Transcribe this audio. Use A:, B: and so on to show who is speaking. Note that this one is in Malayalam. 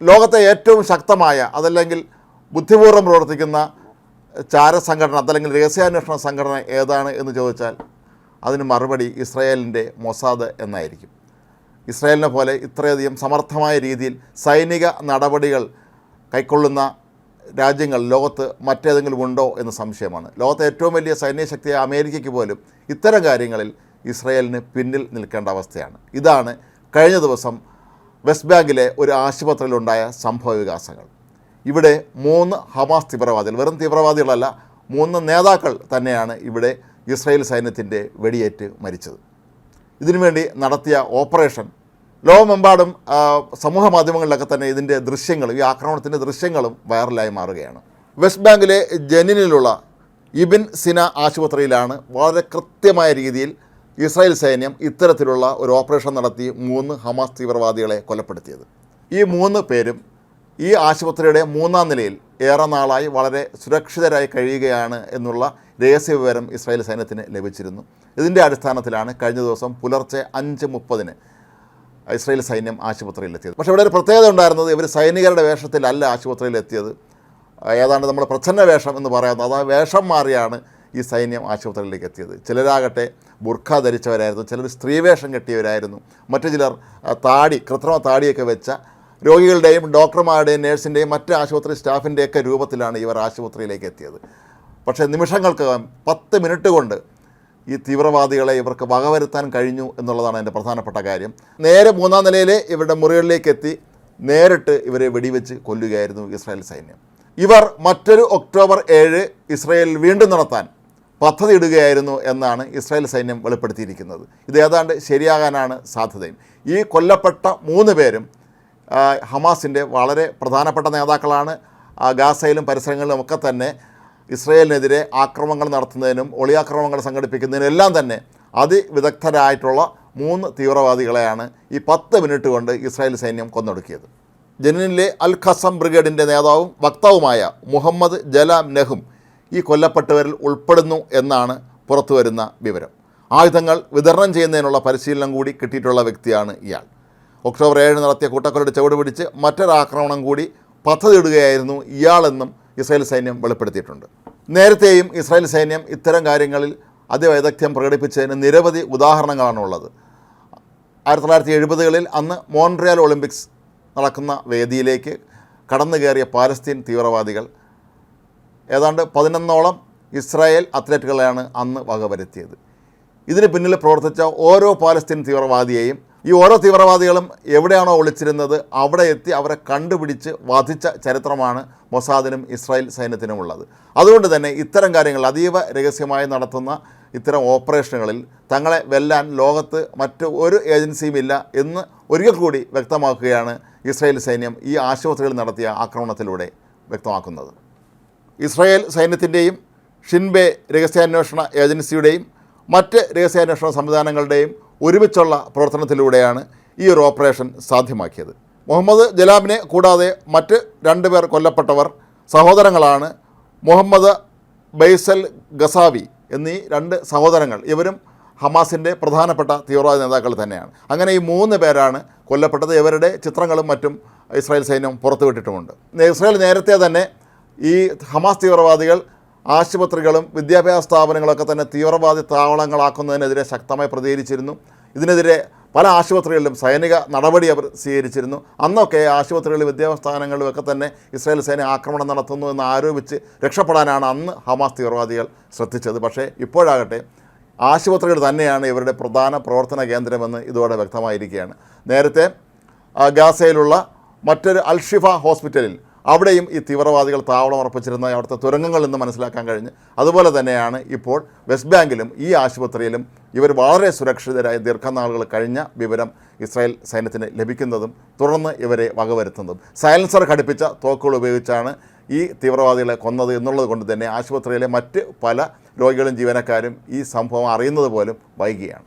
A: ലോകത്തെ ഏറ്റവും ശക്തമായ അതല്ലെങ്കിൽ ബുദ്ധിപൂർവം പ്രവർത്തിക്കുന്ന ചാരസംഘടന അതല്ലെങ്കിൽ രഹസ്യാന്വേഷണ സംഘടന ഏതാണ് എന്ന് ചോദിച്ചാൽ അതിന് മറുപടി ഇസ്രായേലിന്റെ മൊസാദ് എന്നായിരിക്കും. ഇസ്രായേലിനെ പോലെ ഇത്രയധികം സമർത്ഥമായ രീതിയിൽ സൈനിക നടപടികൾ കൈക്കൊള്ളുന്ന രാജ്യങ്ങൾ ലോകത്ത് മറ്റേതെങ്കിലും ഉണ്ടോ എന്ന് സംശയമാണ്. ലോകത്തെ ഏറ്റവും വലിയ സൈന്യശക്തിയായ അമേരിക്കയ്ക്ക് പോലും ഇത്തരം കാര്യങ്ങളിൽ ഇസ്രായേലിന് പിന്നിൽ നിൽക്കേണ്ട അവസ്ഥയാണ്. ഇതാണ് കഴിഞ്ഞ ദിവസം വെസ്റ്റ് ബാങ്കിലെ ഒരു ആശുപത്രിയിലുണ്ടായ സംഭവ വികാസങ്ങൾ. ഇവിടെ മൂന്ന് ഹമാസ് തീവ്രവാദികൾ വെറും തീവ്രവാദികളല്ല മൂന്ന് നേതാക്കൾ തന്നെയാണ് ഇവിടെ ഇസ്രായേൽ സൈന്യത്തിന്റെ വെടിയേറ്റ് മരിച്ചത്. ഇതിനുവേണ്ടി നടത്തിയ ഓപ്പറേഷൻ ലോകമെമ്പാടും സമൂഹ മാധ്യമങ്ങളിലൊക്കെ തന്നെ ഇതിന്റെ ദൃശ്യങ്ങളും ഈ ആക്രമണത്തിന്റെ ദൃശ്യങ്ങളും വൈറലായി മാറുകയാണ്. വെസ്റ്റ് ബാങ്കിലെ ജനിനിലുള്ള ഇബിൻ സിന ആശുപത്രിയിലാണ് വളരെ കൃത്യമായ രീതിയിൽ ഇസ്രായേൽ സൈന്യം ഇത്തരത്തിലുള്ള ഒരു ഓപ്പറേഷൻ നടത്തി മൂന്ന് ഹമാസ് തീവ്രവാദികളെ കൊലപ്പെടുത്തിയത്. ഈ മൂന്ന് പേരും ഈ ആശുപത്രിയുടെ മൂന്നാം നിലയിൽ ഏറെ നാളായി വളരെ സുരക്ഷിതരായി കഴിയുകയാണ് എന്നുള്ള രഹസ്യ വിവരം ഇസ്രായേൽ സൈന്യത്തിന് ലഭിച്ചിരുന്നു. ഇതിന്റെ അടിസ്ഥാനത്തിലാണ് കഴിഞ്ഞ ദിവസം പുലർച്ചെ അഞ്ച് മുപ്പതിന് ഇസ്രായേൽ സൈന്യം ആശുപത്രിയിലെത്തിയത്. പക്ഷേ ഇവിടെ ഒരു പ്രത്യേകത ഉണ്ടായിരുന്നത് ഇവർ സൈനികരുടെ വേഷത്തിലല്ല ആശുപത്രിയിലെത്തിയത്. ഏതാണ്ട് നമ്മുടെ പ്രച്ഛന്ന വേഷം എന്ന് പറയുന്നത്. അതാ വേഷം മാറിയാണ് ഈ സൈന്യം ആശുപത്രിയിലേക്ക് എത്തിയത്. ചിലരാകട്ടെ ബുർഖ ധരിച്ചവരായിരുന്നു ചിലർ സ്ത്രീവേഷം കെട്ടിയവരായിരുന്നു. മറ്റു ചിലർ താടി കൃത്രിമ താടിയൊക്കെ വെച്ച രോഗികളുടെയും ഡോക്ടർമാരുടെയും നേഴ്സിന്റെയും മറ്റ് ആശുപത്രി സ്റ്റാഫിന്റെയൊക്കെ രൂപത്തിലാണ് ഇവർ ആശുപത്രിയിലേക്ക് എത്തിയത്. പക്ഷേ നിമിഷങ്ങൾക്കകം പത്ത് മിനിറ്റ് കൊണ്ട് ഈ തീവ്രവാദികളെ ഇവർക്ക് വകവരുത്താൻ കഴിഞ്ഞു എന്നുള്ളതാണ് എന്റെ പ്രധാനപ്പെട്ട കാര്യം. നേരെ മൂന്നാം നിലയിലെ ഇവരുടെ മുറികളിലേക്ക് എത്തി നേരിട്ട് ഇവരെ വെടിവെച്ച് കൊല്ലുകയായിരുന്നു ഇസ്രായേൽ സൈന്യം. ഇവർ മറ്റൊരു ഒക്ടോബർ ഏഴ് ഇസ്രായേലിൽ വീണ്ടും നടത്താൻ പദ്ധതി ഇടുകയായിരുന്നു എന്നാണ് ഇസ്രായേൽ സൈന്യം വെളിപ്പെടുത്തിയിരിക്കുന്നത്. ഇത് ഏതാണ്ട് ശരിയാകാനാണ് സാധ്യതയും. ഈ കൊല്ലപ്പെട്ട മൂന്ന് പേരും ഹമാസിന്റെ വളരെ പ്രധാനപ്പെട്ട നേതാക്കളാണ്. ഗാസയിലും പരിസരങ്ങളിലും ഒക്കെ തന്നെ ഇസ്രയേലിനെതിരെ ആക്രമണങ്ങൾ നടത്തുന്നതിനും ഒളിയാക്രമണങ്ങൾ സംഘടിപ്പിക്കുന്നതിനും എല്ലാം തന്നെ അതിവിദഗ്ധരായിട്ടുള്ള മൂന്ന് തീവ്രവാദികളെയാണ് ഈ പത്ത് മിനിറ്റ് കൊണ്ട് ഇസ്രായേൽ സൈന്യം കൊന്നൊടുക്കിയത്. ജനീനിലെ അൽ ഖസം ബ്രിഗേഡിന്റെ നേതാവും വക്താവുമായ മുഹമ്മദ് ജലാം നെഹും ഈ കൊല്ലപ്പെട്ടവരിൽ ഉൾപ്പെടുന്നു എന്നാണ് പുറത്തുവരുന്ന വിവരം. ആയുധങ്ങൾ വിതരണം ചെയ്യുന്നതിനുള്ള പരിശീലനം കൂടി കിട്ടിയിട്ടുള്ള വ്യക്തിയാണ് ഇയാൾ. ഒക്ടോബർ ഏഴ് നടത്തിയ കൂട്ടക്കൊലയുടെ ചുവട് പിടിച്ച് മറ്റൊരാക്രമണം കൂടി പദ്ധതിയിടുകയായിരുന്നു ഇയാളെന്നും ഇസ്രായേൽ സൈന്യം വെളിപ്പെടുത്തിയിട്ടുണ്ട്. നേരത്തെയും ഇസ്രായേൽ സൈന്യം ഇത്തരം കാര്യങ്ങളിൽ അതിവൈദഗ്ധ്യം പ്രകടിപ്പിച്ചതിന് നിരവധി ഉദാഹരണങ്ങളാണ് ഉള്ളത് ആയിരത്തി തൊള്ളായിരത്തി എഴുപതുകളിൽ അന്ന് മോൺട്രിയാൽ ഒളിമ്പിക്സ് നടക്കുന്ന വേദിയിലേക്ക് കടന്നു കയറിയ പാലസ്തീൻ തീവ്രവാദികൾ ഏതാണ്ട് പതിനൊന്നോളം ഇസ്രായേൽ അത്ലറ്റുകളെയാണ് അന്ന് വകവരുത്തിയത് ഇതിന് പിന്നിൽ പ്രവർത്തിച്ച ഓരോ പാലസ്തീൻ തീവ്രവാദിയെയും ഈ ഓരോ തീവ്രവാദികളും എവിടെയാണോ ഒളിച്ചിരുന്നത് അവിടെ എത്തി അവരെ കണ്ടുപിടിച്ച് വധിച്ച ചരിത്രമാണ് മൊസാദിനും ഇസ്രായേൽ സൈന്യത്തിനും ഉള്ളത് അതുകൊണ്ട് തന്നെ ഇത്തരം കാര്യങ്ങൾ അതീവ രഹസ്യമായി നടത്തുന്ന ഇത്തരം ഓപ്പറേഷനുകളിൽ തങ്ങളെ വെല്ലാൻ ലോകത്ത് മറ്റു ഒരു ഏജൻസിയും ഇല്ല എന്ന് ഒരിക്കൽ കൂടി വ്യക്തമാക്കുകയാണ് ഇസ്രായേൽ സൈന്യം ഈ ആശുപത്രികളിൽ നടത്തിയ ആക്രമണത്തിലൂടെ വ്യക്തമാക്കുന്നത്. ഇസ്രായേൽ സൈന്യത്തിന്റെയും ഷിൻബെ രഹസ്യാന്വേഷണ ഏജൻസിയുടെയും മറ്റ് രഹസ്യാന്വേഷണ സംവിധാനങ്ങളുടെയും ഒരുമിച്ചുള്ള പ്രവർത്തനത്തിലൂടെയാണ് ഈ ഒരു ഓപ്പറേഷൻ സാധ്യമാക്കിയത്. മുഹമ്മദ് ജലാബിനെ കൂടാതെ മറ്റ് രണ്ട് പേർ കൊല്ലപ്പെട്ടവർ സഹോദരങ്ങളാണ് മുഹമ്മദ് ബൈസൽ ഗസാവി എന്നീ രണ്ട് സഹോദരങ്ങൾ. ഇവരും ഹമാസിന്റെ പ്രധാനപ്പെട്ട തീവ്രവാദ നേതാക്കൾ തന്നെയാണ്. അങ്ങനെ ഈ മൂന്ന് പേരാണ് കൊല്ലപ്പെട്ടത്. ഇവരുടെ ചിത്രങ്ങളും മറ്റും ഇസ്രായേൽ സൈന്യം പുറത്തുവിട്ടിട്ടുമുണ്ട്. ഇസ്രായേൽ നേരത്തെ തന്നെ ഈ ഹമാസ് തീവ്രവാദികൾ ആശുപത്രികളും വിദ്യാഭ്യാസ സ്ഥാപനങ്ങളൊക്കെ തന്നെ തീവ്രവാദി താവളങ്ങളാക്കുന്നതിനെതിരെ ശക്തമായി പ്രതികരിച്ചിരുന്നു. ഇതിനെതിരെ പല ആശുപത്രികളിലും സൈനിക നടപടി അവർ സ്വീകരിച്ചിരുന്നു. അന്നൊക്കെ ആശുപത്രികളിലും വിദ്യാഭ്യാസ സ്ഥാപനങ്ങളിലും ഒക്കെ തന്നെ ഇസ്രായേൽ സേന ആക്രമണം നടത്തുന്നു എന്ന് ആരോപിച്ച് രക്ഷപ്പെടാനാണ് അന്ന് ഹമാസ് തീവ്രവാദികൾ ശ്രദ്ധിച്ചത്. പക്ഷേ ഇപ്പോഴാകട്ടെ ആശുപത്രികൾ തന്നെയാണ് ഇവരുടെ പ്രധാന പ്രവർത്തന കേന്ദ്രമെന്ന് ഇതോടെ വ്യക്തമായിരിക്കുകയാണ്. നേരത്തെ ഗാസയിലുള്ള മറ്റൊരു അൽഷിഫ ഹോസ്പിറ്റലിൽ അവിടെയും ഈ തീവ്രവാദികൾ താവളം ഉറപ്പിച്ചിരുന്ന അവിടുത്തെ തുരങ്കങ്ങൾ എന്ന് മനസ്സിലാക്കാൻ കഴിഞ്ഞ്. അതുപോലെ തന്നെയാണ് ഇപ്പോൾ വെസ്റ്റ് ബാങ്കിലും ഈ ആശുപത്രിയിലും ഇവർ വളരെ സുരക്ഷിതരായ ദീർഘനാളുകൾ കഴിഞ്ഞ വിവരം ഇസ്രായേൽ സൈന്യത്തിന് ലഭിക്കുന്നതും തുടർന്ന് ഇവരെ വകവരുത്തുന്നതും. സൈലൻസർ ഘടിപ്പിച്ച തോക്കുകൾ ഉപയോഗിച്ചാണ് ഈ തീവ്രവാദികളെ കൊന്നത് എന്നുള്ളത് കൊണ്ട് തന്നെ ആശുപത്രിയിലെ മറ്റ് പല രോഗികളും ജീവനക്കാരും ഈ സംഭവം അറിയുന്നത് പോലും വൈകിയാണ്.